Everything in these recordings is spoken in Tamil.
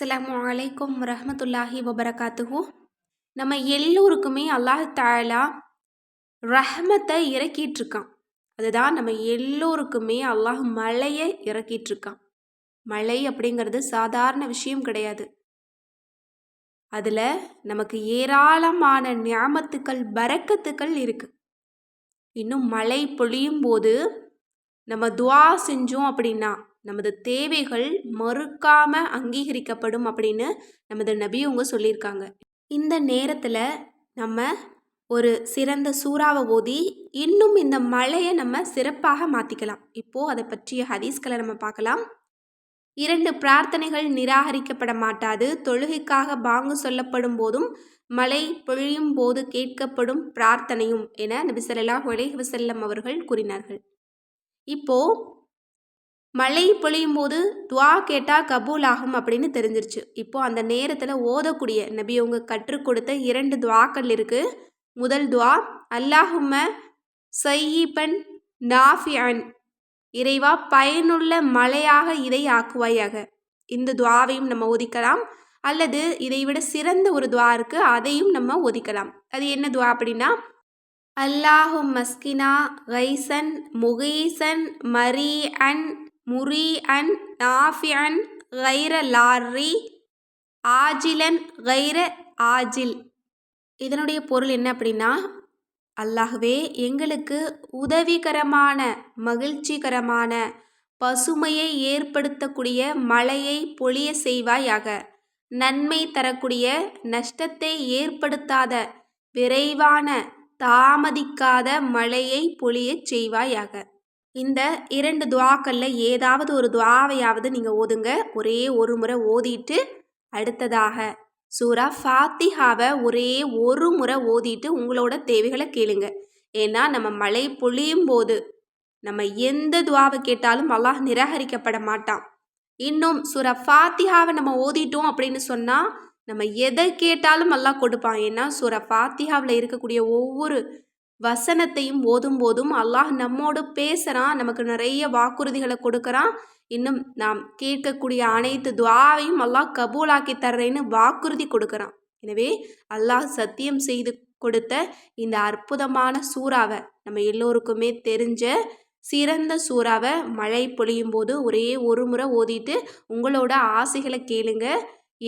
அஸ்லாம் வலைக்கம் ரஹமத்துல்லாஹி வபரகாத்துஹு. நம்ம எல்லோருக்குமே அல்லாஹ் தாலா ரஹமத்தை இறக்கிட்டு இருக்கான் அதுதான் நம்ம எல்லோருக்குமே அல்லாஹ் மழையை இறக்கிட்டு இருக்கான் மழை அப்படிங்கிறது சாதாரண விஷயம் கிடையாது. அதில் நமக்கு ஏராளமான ஞாபத்துக்கள் பறக்கத்துக்கள் இருக்குது இன்னும் மழை பொழியும் போது நம்ம துவா செஞ்சோம் அப்படின்னா நமது தேவைகள் மறுக்காம அங்கீகரிக்கப்படும் அப்படின்னு நமது நபியவங்க சொல்லியிருக்காங்க. இந்த நேரத்தில் நம்ம ஒரு சிறந்த சூறாவை ஓதி இன்னும் இந்த மழையை நம்ம சிறப்பாக மாற்றிக்கலாம் இப்போது அதை பற்றிய ஹதீஸ்களை நம்ம பார்க்கலாம். இரண்டு பிரார்த்தனைகள் நிராகரிக்கப்பட மாட்டாது. தொழுகைக்காக பாங்கு சொல்லப்படும் போதும் மழை பொழியும் போது கேட்கப்படும் பிரார்த்தனையும் என நபி ஸல்லல்லாஹு அலைஹி அவர்கள் கூறினார்கள். இப்போ மழை பொழியும் போது துவா கேட்டால் கபூல் ஆகும் அப்படின்னு தெரிஞ்சிருச்சு. இப்போ அந்த நேரத்தில் ஓதக்கூடிய நபி அவங்க கற்றுக் கொடுத்த இரண்டு துவாக்கள் இருக்குது முதல் துவா அல்லாஹும்ம சையீபன் நாஃபியன் இறைவா பயனுள்ள மழையாக இதை ஆக்குவாயாக இந்த துவாவையும் நம்ம ஒதிக்கலாம் அல்லது இதை விட சிறந்த ஒரு துவா இருக்குது அதையும் நம்ம ஒதிக்கலாம் அது என்ன துவா அப்படின்னா அல்லாஹும் மஸ்கினா கைசன் முகீசன் மரி அன் முரீஅன் நாஃபியன் கைர லாரி ஆஜிலன் கைர ஆஜில். இதனுடைய பொருள் என்ன அப்படின்னா அல்லாகவே எங்களுக்கு உதவிகரமான மகிழ்ச்சிகரமான பசுமையை ஏற்படுத்தக்கூடிய மழையை பொழிய செய்வாயாக. நன்மை தரக்கூடிய நஷ்டத்தை ஏற்படுத்தாத விரைவான தாமதிக்காத மழையை பொழியச் செய்வாயாக. இந்த இரண்டு துவாக்களில் ஏதாவது ஒரு துவாவையாவது நீங்கள் ஓதுங்க. ஒரே ஒரு முறை ஓதிட்டு அடுத்ததாக சூரா ஃபாத்திஹாவை ஒரே ஒரு முறை ஓதிட்டு உங்களோட தேவைகளை கேளுங்க. ஏன்னா நம்ம மழை பொழியும் போது நம்ம எந்த துவாவை கேட்டாலும் அல்லாஹ் நிராகரிக்கப்பட மாட்டான். இன்னும் சூரா ஃபாத்திஹாவை நம்ம ஓதிட்டோம் அப்படின்னு சொன்னால் நம்ம எதை கேட்டாலும் அல்லாஹ் கொடுப்பான். ஏன்னா சூரா ஃபாத்திஹாவில் இருக்கக்கூடிய ஒவ்வொரு வசனத்தையும் ஓதும் போதும் அல்லாஹ் நம்மோடு பேசுகிறான் நமக்கு நிறைய வாக்குறுதிகளை கொடுக்குறான். இன்னும் நாம் கேட்கக்கூடிய அனைத்து துவாவையும் அல்லாஹ் கபூலாக்கி தர்றேன்னு வாக்குறுதி கொடுக்குறான். எனவே அல்லாஹ் சத்தியம் செய்து கொடுத்த இந்த அற்புதமான சூறாவை நம்ம எல்லோருக்குமே தெரிஞ்ச சிறந்த சூறாவை மழை பொழியும் போது ஒரே ஒரு முறை ஓதிட்டு உங்களோட ஆசைகளை கேளுங்க.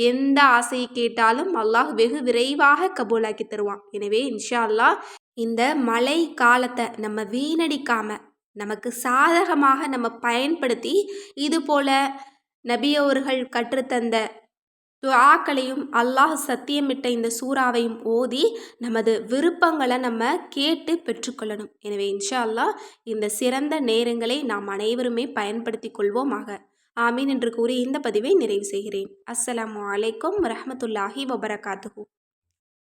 எந்த ஆசையை கேட்டாலும் அல்லாஹ் வெகு விரைவாக கபூலாக்கி தருவான். எனவே இன்ஷா அல்லாஹ் இந்த மழை காலத்தை நம்ம வீணடிக்காம நமக்கு சாதகமாக நம்ம பயன்படுத்தி இது போல நபியவர்கள் கற்றுத்தந்த துஆக்களையும் அல்லாஹ் சத்தியமிட்ட இந்த சூறாவையும் ஓதி நமது விருப்பங்களை நம்ம கேட்டு பெற்றுக்கொள்ளணும். எனவே இன்ஷா அல்லாஹ் இந்த சிறந்த நேரங்களை நாம் அனைவருமே பயன்படுத்தி கொள்வோமாக. ஆமீன் என்று கூறி இந்த பதிவை நிறைவு செய்கிறேன். அஸ்ஸலாமு அலைக்கும் வரஹமத்துல்லாஹி வபரகாத்துஹூ.